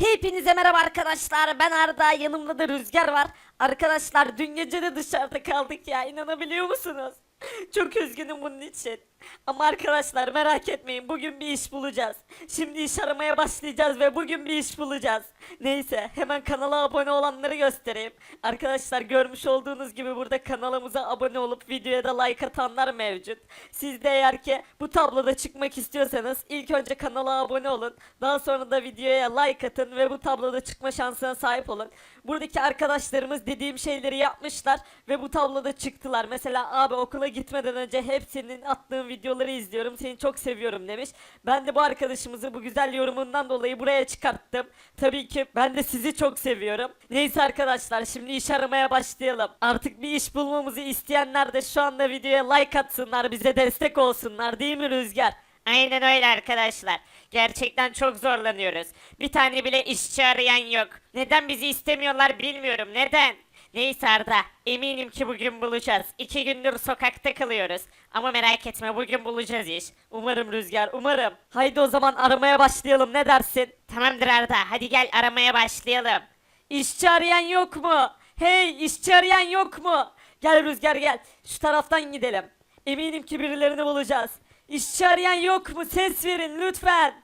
Hepinize merhaba arkadaşlar. Ben Arda. Yanımda da Rüzgar var. Arkadaşlar dün gece de dışarıda kaldık ya. inanabiliyor musunuz? Çok üzgünüm bunun için. Ama arkadaşlar merak etmeyin. Bugün bir iş bulacağız. Şimdi iş aramaya başlayacağız ve bugün bir iş bulacağız. Neyse hemen kanala abone olanları göstereyim. Arkadaşlar görmüş olduğunuz gibi burada kanalımıza abone olup videoya da like atanlar mevcut. Siz de eğer ki bu tabloda çıkmak istiyorsanız ilk önce kanala abone olun. Daha sonra da videoya like atın ve bu tabloda çıkma şansına sahip olun. Buradaki arkadaşlarımız dediğim şeyleri yapmışlar ve bu tabloda çıktılar. Mesela abi okula gitmeden önce hepsinin attığın videoları izliyorum. Seni çok seviyorum demiş. Ben de bu arkadaşımızı bu güzel yorumundan dolayı buraya çıkarttım. Tabii ki ben de sizi çok seviyorum. Neyse arkadaşlar şimdi iş aramaya başlayalım. Artık bir iş bulmamızı isteyenler de şu anda videoya like atsınlar. Bize destek olsunlar değil mi Rüzgar? Aynen öyle arkadaşlar. Gerçekten çok zorlanıyoruz. Bir tane bile işçi arayan yok. Neden bizi istemiyorlar bilmiyorum. Neden? Neyse Arda, eminim ki bugün bulacağız. İki gündür sokakta kalıyoruz. Ama merak etme bugün bulacağız iş. Umarım Rüzgar umarım. Haydi o zaman aramaya başlayalım ne dersin? Tamamdır Arda, hadi gel aramaya başlayalım. İşçi arayan yok mu? Hey işçi arayan yok mu? Gel Rüzgar gel. Şu taraftan gidelim. Eminim ki birilerini bulacağız. İşçi arayan yok mu? Ses verin lütfen.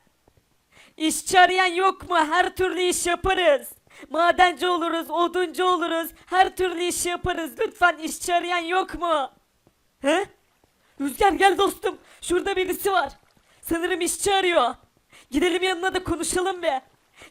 İşçi arayan yok mu? Her türlü iş yaparız. Madenci oluruz, oduncu oluruz. Her türlü iş yaparız. Lütfen işçi arayan yok mu? He? Rüzgar gel dostum. Şurada birisi var. Sanırım işçi arıyor. Gidelim yanına da konuşalım be.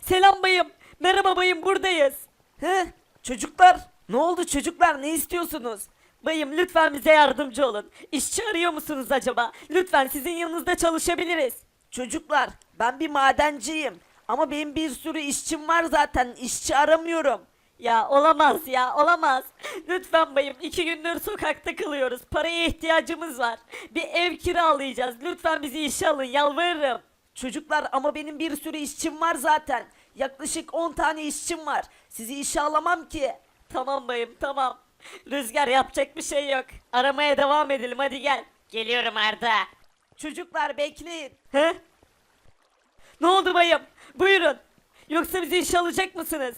Selam bayım. Merhaba bayım buradayız. He? Çocuklar ne oldu çocuklar ne istiyorsunuz? Bayım lütfen bize yardımcı olun. İşçi arıyor musunuz acaba? Lütfen sizin yanınızda çalışabiliriz. Çocuklar ben bir madenciyim. Ama benim bir sürü işçim var zaten. İşçi aramıyorum. Ya olamaz ya olamaz. Lütfen bayım iki gündür sokakta kalıyoruz. Paraya ihtiyacımız var. Bir ev kiralayacağız. Lütfen bizi işe alın yalvarırım. Çocuklar ama benim bir sürü işçim var zaten. Yaklaşık 10 tane işçim var. Sizi işe alamam ki. Tamam bayım tamam. Rüzgar yapacak bir şey yok. Aramaya devam edelim hadi gel. Geliyorum Arda. Çocuklar bekleyin. He? Ne oldu bayım? Buyurun. Yoksa bizi işe alacak mısınız?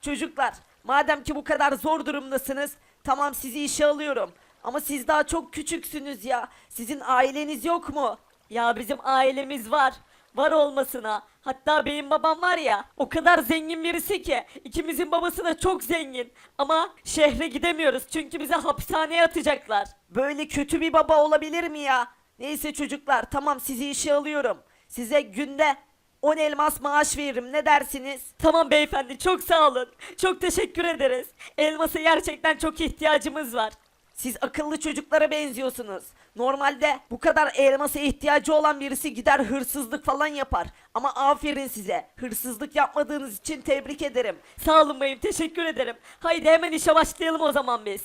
Çocuklar, madem ki bu kadar zor durumdasınız, tamam sizi işe alıyorum. Ama siz daha çok küçüksünüz ya. Sizin aileniz yok mu? Ya bizim ailemiz var. Var olmasına. Hatta benim babam var ya, o kadar zengin birisi ki. ikimizin babası da çok zengin. Ama şehre gidemiyoruz çünkü bize hapishaneye atacaklar. Böyle kötü bir baba olabilir mi ya? Neyse çocuklar, tamam sizi işe alıyorum. Size günde 10 elmas maaş veririm ne dersiniz? Tamam beyefendi çok sağ olun. Çok teşekkür ederiz. Elmasa gerçekten çok ihtiyacımız var. Siz akıllı çocuklara benziyorsunuz. Normalde bu kadar elmasa ihtiyacı olan birisi gider hırsızlık falan yapar. Ama aferin size. Hırsızlık yapmadığınız için tebrik ederim. Sağ olun bayım teşekkür ederim. Haydi hemen işe başlayalım o zaman biz.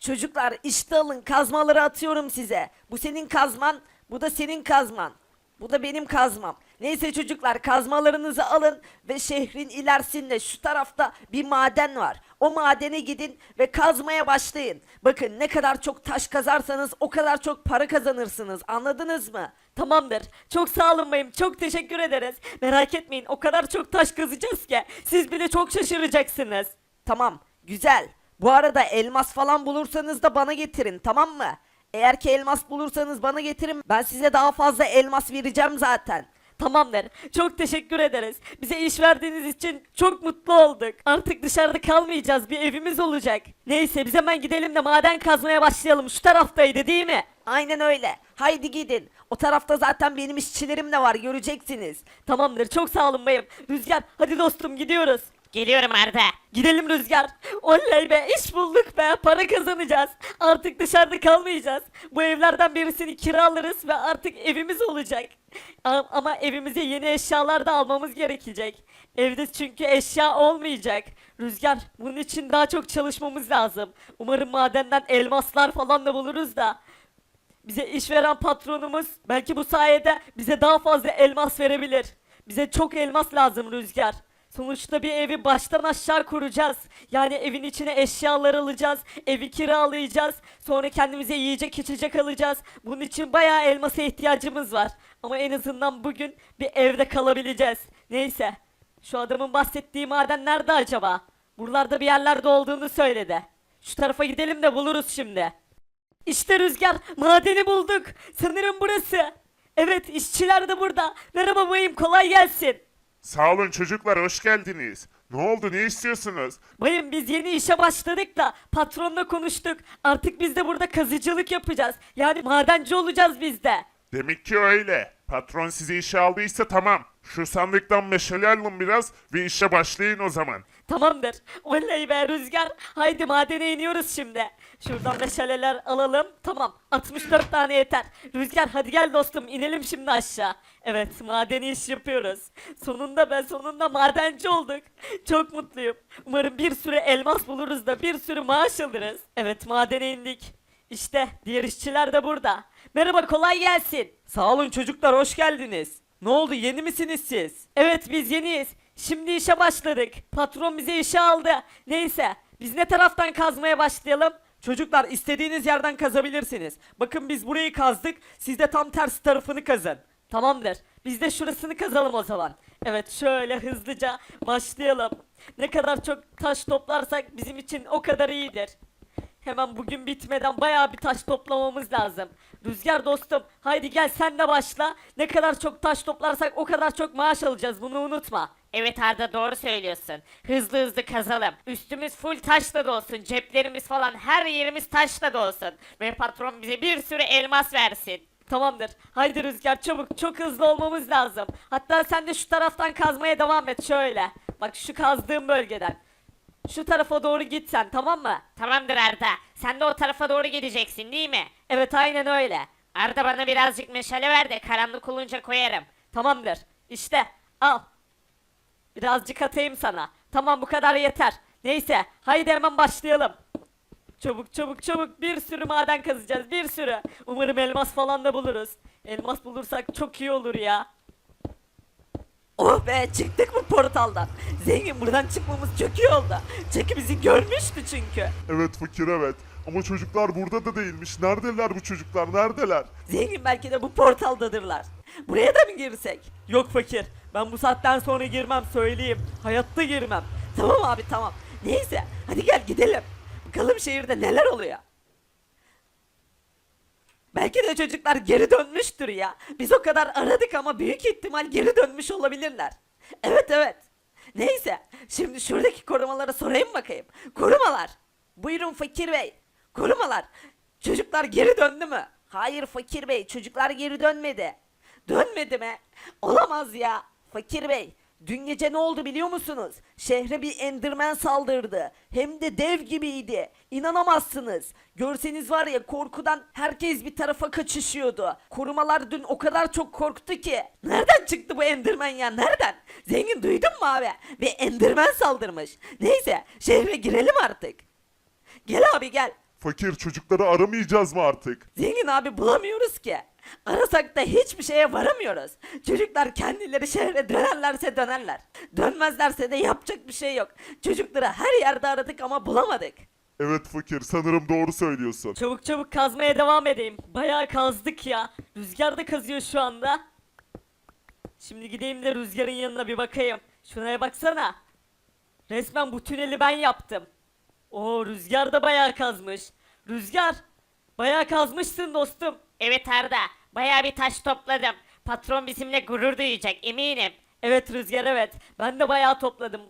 Çocuklar işte alın kazmaları atıyorum size. Bu senin kazman, bu da senin kazman. Bu da benim kazmam. Neyse çocuklar kazmalarınızı alın ve şehrin ilerisinde şu tarafta bir maden var. O madene gidin ve kazmaya başlayın. Bakın ne kadar çok taş kazarsanız o kadar çok para kazanırsınız. Anladınız mı? Tamamdır. Çok sağ olun bayım. Çok teşekkür ederiz. Merak etmeyin o kadar çok taş kazacağız ki siz bile çok şaşıracaksınız. Tamam. Güzel. Bu arada elmas falan bulursanız da bana getirin tamam mı? Eğer ki elmas bulursanız bana getirin. Ben size daha fazla elmas vereceğim zaten. Tamamdır. Çok teşekkür ederiz. Bize iş verdiğiniz için çok mutlu olduk. Artık dışarıda kalmayacağız. Bir evimiz olacak. Neyse biz hemen gidelim de maden kazmaya başlayalım. Şu taraftaydı değil mi? Aynen öyle. Haydi gidin. O tarafta zaten benim işçilerim de var göreceksiniz. Tamamdır. Çok sağ olun bayım. Rüzgar hadi dostum gidiyoruz. Geliyorum Arda. Gidelim Rüzgar. Oley be iş bulduk be para kazanacağız. Artık dışarıda kalmayacağız. Bu evlerden birisini kiralarız ve artık evimiz olacak. Ama evimize yeni eşyalar da almamız gerekecek. Evde çünkü eşya olmayacak. Rüzgar bunun için daha çok çalışmamız lazım. Umarım madenden elmaslar falan da buluruz da. Bize iş veren patronumuz belki bu sayede bize daha fazla elmas verebilir. Bize çok elmas lazım Rüzgar. Sonuçta bir evi baştan aşağı kuracağız. Yani evin içine eşyalar alacağız, evi kiralayacağız, sonra kendimize yiyecek içecek alacağız. Bunun için bayağı elmasa ihtiyacımız var. Ama en azından bugün bir evde kalabileceğiz. Neyse. Şu adamın bahsettiği maden nerede acaba? Buralarda bir yerlerde olduğunu söyledi. Şu tarafa gidelim de buluruz şimdi. İşte Rüzgar, madeni bulduk. Sanırım burası. Evet, işçiler de burada. Merhaba bayım, kolay gelsin. Sağ olun çocuklar hoş geldiniz. Ne oldu ne istiyorsunuz? Bayım biz yeni işe başladık da patronla konuştuk. Artık biz de burada kazıcılık yapacağız. Yani madenci olacağız biz de. Demek ki öyle. Patron sizi işe aldıysa tamam. Şu sandıktan meşale alın biraz ve işe başlayın o zaman. Tamamdır. Oley be Rüzgar. Haydi madene iniyoruz şimdi. Şuradan meşaleler alalım. Tamam. 64 tane yeter. Rüzgar hadi gel dostum inelim şimdi aşağı. Evet madeni iş yapıyoruz. Sonunda be sonunda madenci olduk. Çok mutluyum. Umarım bir sürü elmas buluruz da bir sürü maaş alırız. Evet madene indik. İşte diğer işçiler de burada. Merhaba kolay gelsin. Sağ olun çocuklar hoş geldiniz. Ne oldu yeni misiniz siz? Evet biz yeniyiz. Şimdi işe başladık. Patron bize işe aldı. Neyse biz ne taraftan kazmaya başlayalım? Çocuklar istediğiniz yerden kazabilirsiniz. Bakın biz burayı kazdık. Siz de tam tersi tarafını kazın. Tamamdır. Biz de şurasını kazalım o zaman. Evet şöyle hızlıca başlayalım. Ne kadar çok taş toplarsak bizim için o kadar iyidir. Hemen bugün bitmeden bayağı bir taş toplamamız lazım. Rüzgar dostum haydi gel sen de başla. Ne kadar çok taş toplarsak o kadar çok maaş alacağız bunu unutma. Evet Arda doğru söylüyorsun. Hızlı hızlı kazalım. Üstümüz full taşla dolsun. Ceplerimiz falan her yerimiz taşla dolsun. Ve patron bize bir sürü elmas versin. Tamamdır. Haydi Rüzgar çabuk çok hızlı olmamız lazım. Hatta sen de şu taraftan kazmaya devam et şöyle. Bak şu kazdığım bölgeden. Şu tarafa doğru git sen tamam mı? Tamamdır Arda. Sen de o tarafa doğru gideceksin değil mi? Evet aynen öyle. Arda bana birazcık meşale ver de karanlık olunca koyarım. Tamamdır. İşte al. Birazcık atayım sana. Tamam bu kadar yeter. Neyse haydi hemen başlayalım. Çabuk çabuk çabuk bir sürü maden kazacağız bir sürü. Umarım elmas falan da buluruz. Elmas bulursak çok iyi olur ya. Oh be çıktık bu portaldan. Zengin buradan çıkmamız çok iyi oldu. Çünkü bizi görmüştü çünkü. Evet fakir evet. Ama çocuklar burada da değilmiş. Neredeler bu çocuklar neredeler? Zengin belki de bu portaldadırlar. Buraya da mı girsek? Yok fakir. Ben bu saatten sonra girmem söyleyeyim. Hayatta girmem. Tamam abi tamam. Neyse hadi gel gidelim. Bakalım şehirde neler oluyor. Belki de çocuklar geri dönmüştür ya. Biz o kadar aradık ama büyük ihtimal geri dönmüş olabilirler. Evet evet. Neyse şimdi şuradaki korumalara sorayım bakayım. Korumalar. Buyurun fakir bey. Korumalar. Çocuklar geri döndü mü? Hayır fakir bey çocuklar geri dönmedi. Dönmedi mi? Olamaz ya. Fakir bey dün gece ne oldu biliyor musunuz? Şehre bir endirmen saldırdı. Hem de dev gibiydi. İnanamazsınız. Görseniz var ya korkudan herkes bir tarafa kaçışıyordu. Korumalar dün o kadar çok korktu ki. Nereden çıktı bu endirmen ya nereden? Zengin duydun mu abi? Bir endirmen saldırmış. Neyse şehre girelim artık. Gel abi gel. Fakir çocukları aramayacağız mı artık? Zengin abi bulamıyoruz ki. Arasak da hiçbir şeye varamıyoruz. Çocuklar kendileri şehre dönerlerse dönerler. Dönmezlerse de yapacak bir şey yok. Çocukları her yerde aradık ama bulamadık. Evet fakir sanırım doğru söylüyorsun. Çabuk çabuk kazmaya devam edeyim. Bayağı kazdık ya. Rüzgar da kazıyor şu anda. Şimdi gideyim de rüzgarın yanına bir bakayım. Şuraya baksana. Resmen bu tüneli ben yaptım. Oo rüzgar da bayağı kazmış. Rüzgar. Bayağı kazmışsın dostum. Evet Arda. Baya bir taş topladım. Patron bizimle gurur duyacak eminim. Evet Rüzgar evet. Ben de bayağı topladım.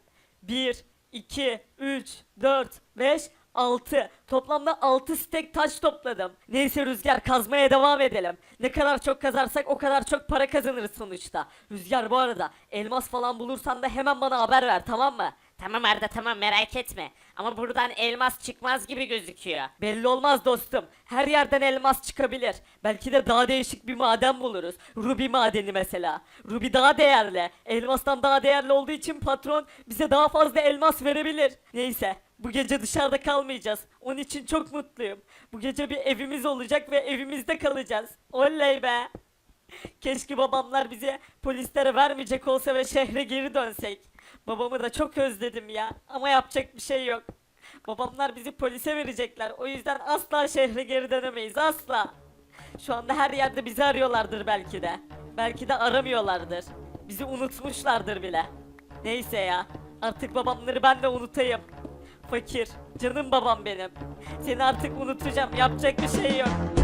1, 2, 3, 4, 5, 6. Toplamda 6 stek taş topladım. Neyse Rüzgar kazmaya devam edelim. Ne kadar çok kazarsak o kadar çok para kazanırız sonuçta. Rüzgar bu arada elmas falan bulursan da hemen bana haber ver tamam mı? Tamam Arda tamam merak etme. Ama buradan elmas çıkmaz gibi gözüküyor. Belli olmaz dostum. Her yerden elmas çıkabilir. Belki de daha değişik bir maden buluruz. Ruby madeni mesela. Ruby daha değerli. Elmastan daha değerli olduğu için patron bize daha fazla elmas verebilir. Neyse. Bu gece dışarıda kalmayacağız. Onun için çok mutluyum. Bu gece bir evimiz olacak ve evimizde kalacağız. Oley be. Keşke babamlar bize polislere vermeyecek olsa ve şehre geri dönsek. Babamı da çok özledim ya. Ama yapacak bir şey yok. Babamlar bizi polise verecekler. O yüzden asla şehre geri dönemeyiz. Asla. Şu anda her yerde bizi arıyorlardır belki de. Belki de aramıyorlardır. Bizi unutmuşlardır bile. Neyse ya. Artık babamları ben de unutayım. Fakir. Canım babam benim. Seni artık unutacağım. Yapacak bir şey yok.